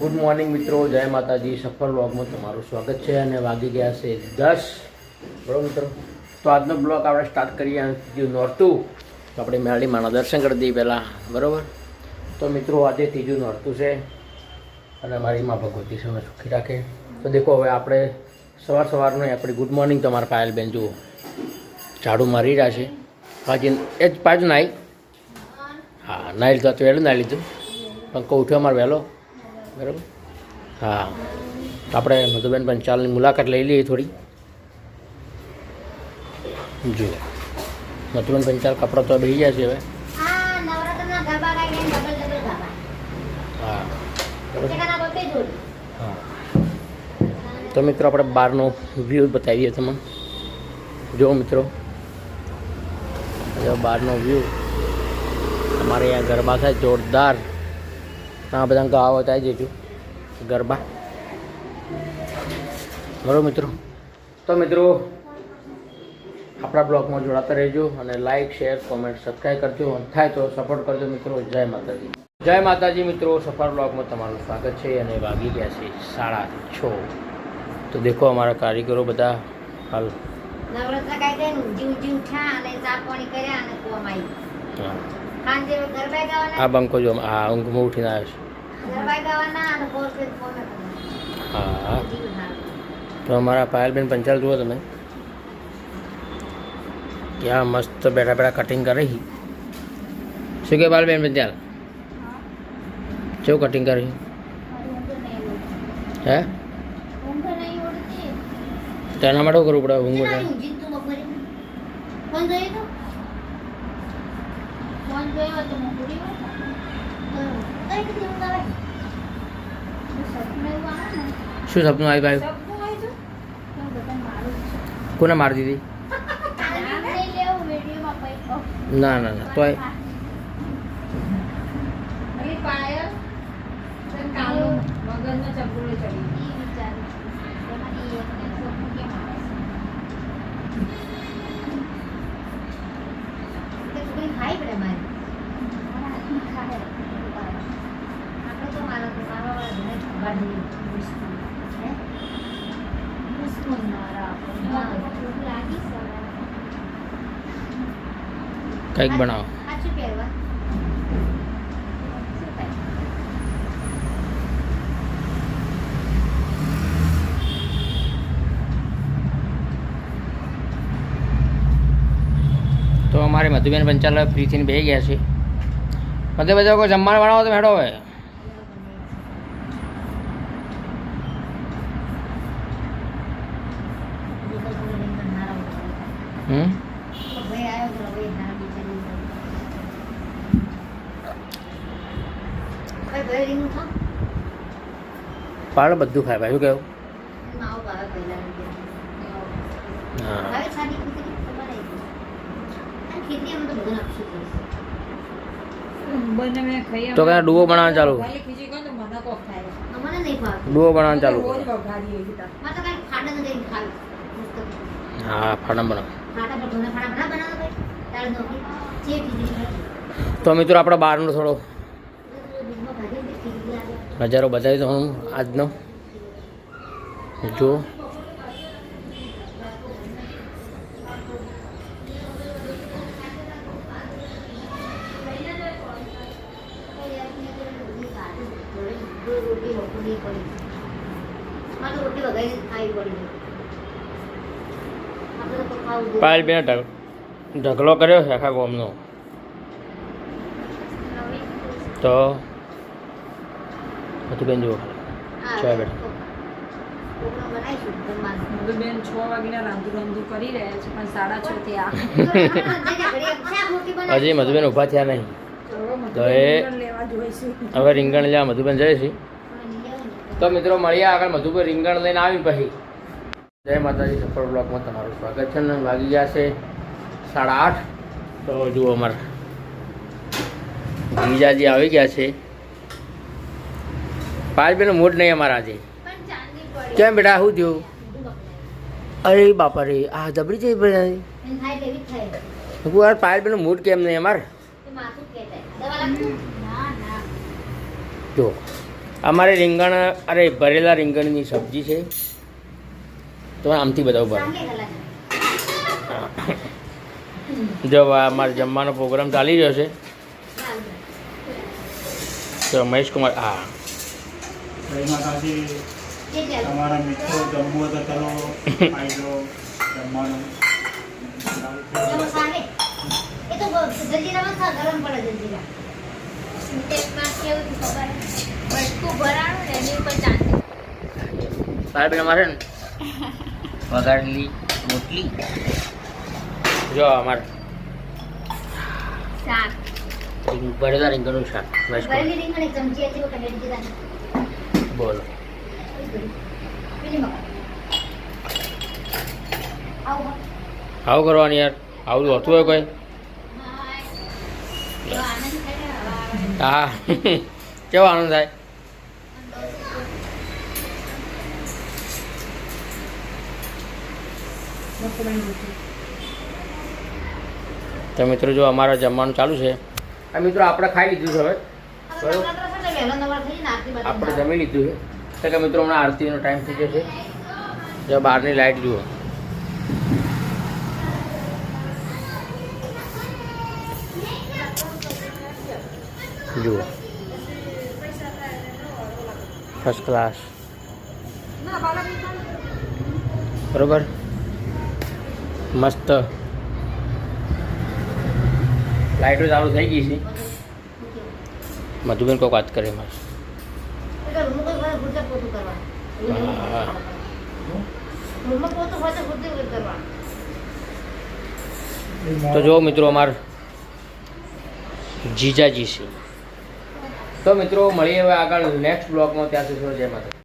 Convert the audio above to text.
Good morning મિત્રો. જય માતાજી. સફળ બ્લોગમાં તમારું સ્વાગત છે અને વાગી ગયા છે દસ. બરાબર, મિત્રો? તો આજનો બ્લોગ આપણે સ્ટાર્ટ કરીએ ત્રીજું નોરતું. તો આપણે મેળી માના દર્શન કરી દઈએ પહેલાં. બરાબર? તો મિત્રો, આજે ત્રીજું નોરતું છે. અને મારી માં ભગવતી સમય સુખી રાખે. તો દેખો, હવે આપણે સવાર સવારનું આપણી ગુડ મોર્નિંગ તમારા પાયલબેન જુઓ. ઝાડુ મારી રહ્યા છે. પાછી એ જ પાછું નાઈ. હા, નાઈ લીધું. તો વહેલું નાઈ લીધું. પંકો ઉઠ્યો, અમારે વહેલો. બરાબર? હા. આપણે મધુબેન પંચાલની મુલાકાત લઈ લઈએ થોડી. જુઓ. મધુબેન પંચાલ કપડાં તો બેસી ગયા છે હવે. હા હા. તો મિત્રો આપણે બહારનો વ્યૂ બતાવીએ તમને. જુઓ મિત્રો. જો બહારનો વ્યૂ અમારે અહીંયા ગરબા થાય જોરદાર. આ બધા ગાવા થાય જજો. ગરબા. બરો મિત્રો. તો મિત્રો આપણા બ્લોગમાં જોડાતા રહેજો અને લાઇક શેર કોમેન્ટ સબસ્ક્રાઈબ કરજો. થાય તો સપોર્ટ કરજો મિત્રો. જય માતાજી. જય માતાજી મિત્રો. સફર બ્લોગમાં તમારું સ્વાગત છે અને વાગી ગયા છે સાડા છ. તો દેખો અમારા કારીગરો બધા હાલ. આ બંકો જો આ ઊંઘમાં ઉઠીને આવ્યો છે. ગરબા ગાવાના અને ફોર ફેર ફોન હા. તો અમારા પાયલબેન પંચાલ જુઓ તમે. ક્યાં મસ્ત બેઠા બેઠા કટિંગ કરી શું કે પાયલબેન પંચાલ કેવું કટિંગ કરી હે? ઊંઘ નહીં ઉડતી તો એના માટે શું કરવું પડે? ઊંઘ કેટલા ઉઠે ઊંઘી તું બપોરે ફોન જોયો તો ફોન જોયો તો હું પૂરી વાત કઈ રીતે ઊંઘ આવે સપનું એવું આવે ને શું સપનું આવી ભાઈ? સપનું હોય તો તો બધા મારું જ છે. કોને મારી દીધી ના ના ના તો હાઈ પાયલ કંઈક બનાવો? તો અમારે મધુબેન પંચાલ ફ્રીથી બે ગયા છે મધ્ય બધા કોઈ જમવાનું બનાવો તો મેળો હવે હમ. પાડો બધું ખાય ભાઈ શું અમે તો કયા ડુઓ બનાવવાનું ચાલુ. ડુઓ બનાવવાનું ચાલુ. હા ફાડા બનાવો. જે. તો મિત્રો આપણા બહારનો થોડો. નજારો બતાવી દઉં હું આજનો જુઓ રોટી જ ખાવી પડી. આપણે તો ખાવું જોઈએ. પાયલ બેન ઢગ ઢગલો કર્યો છે આખા ગોમનો. તો મધુબેન જુઓ હા, ચાલ બેટા. પ્રોગ્રામ બનાવીશું જમવાનું. મધુબેન છ વાગ્યાના રાંધું રાંધું કરી રહ્યા છે પણ સાડા છ થી હજી મધુબેન ઊભા થયા નહીં. તો એ- જોઈશું હવે રીંગણ લેવા મધુબેન જાય છે. તો મિત્રો મળીએ આગળ મધુબેન રીંગણ લઈને આવી પછી. જય માતાજી, સફળ બ્લોકમાં તમારું સ્વાગત છે. ને વાગી ગયા છે સાડા આઠ. તો જુઓ અમારા ગીજાજી આવી ગયા છે. પાંચ બેનો મૂડ નહીં અમારા આજે. કેમ બેટા, શું થયું? અરે બાપા રે આ જબરી જઈ ભાઈ. યાર પાયલ બેનો મૂડ કેમ નહીં અમારે? જો, અમારે રીંગણ, અરે ભરેલા રીંગણની સબ્જી છે. તો આમથી બતાવો ભરો જો અમારે જમવાનો પ્રોગ્રામ ચાલી રહ્યો છે. તો મહેશ કુમાર હા. તમારા મિત્રો જમવું તો ચલો. જમવાનું. પડે સાહેબ અમારે ને વઘારેલી રોટલી? જો અમારે ભરેલા રીંગણનું શાક બોલો. આવું કરવાની યાર. આવું હોતું હોય કોઈ? હા. કેવો આનંદ થાય? તો મિત્રો જો અમારા જમવાનું ચાલુ છે. આ મિત્રો આપણે ખાઈ લીધું છે હવે. બરોબર? આપણે જમી લીધું છે. તો કે મિત્રો હમણાં આરતીનો ટાઈમ થઈ જશે જો બહારની લાઇટ જુઓ. જુઓ. ફર્સ્ટ ક્લાસ બરોબર? મસ્ત. લાઇટો ચાલુ થઈ ગઈ છે. મધુબેન કોઈ વાત કરે હોય તો જો મિત્રો અમાર જીજાજી છે. તો મિત્રો મળીએ હવે આગળ નેક્સ્ટ બ્લોગમાં ત્યાં સુધી જય માતા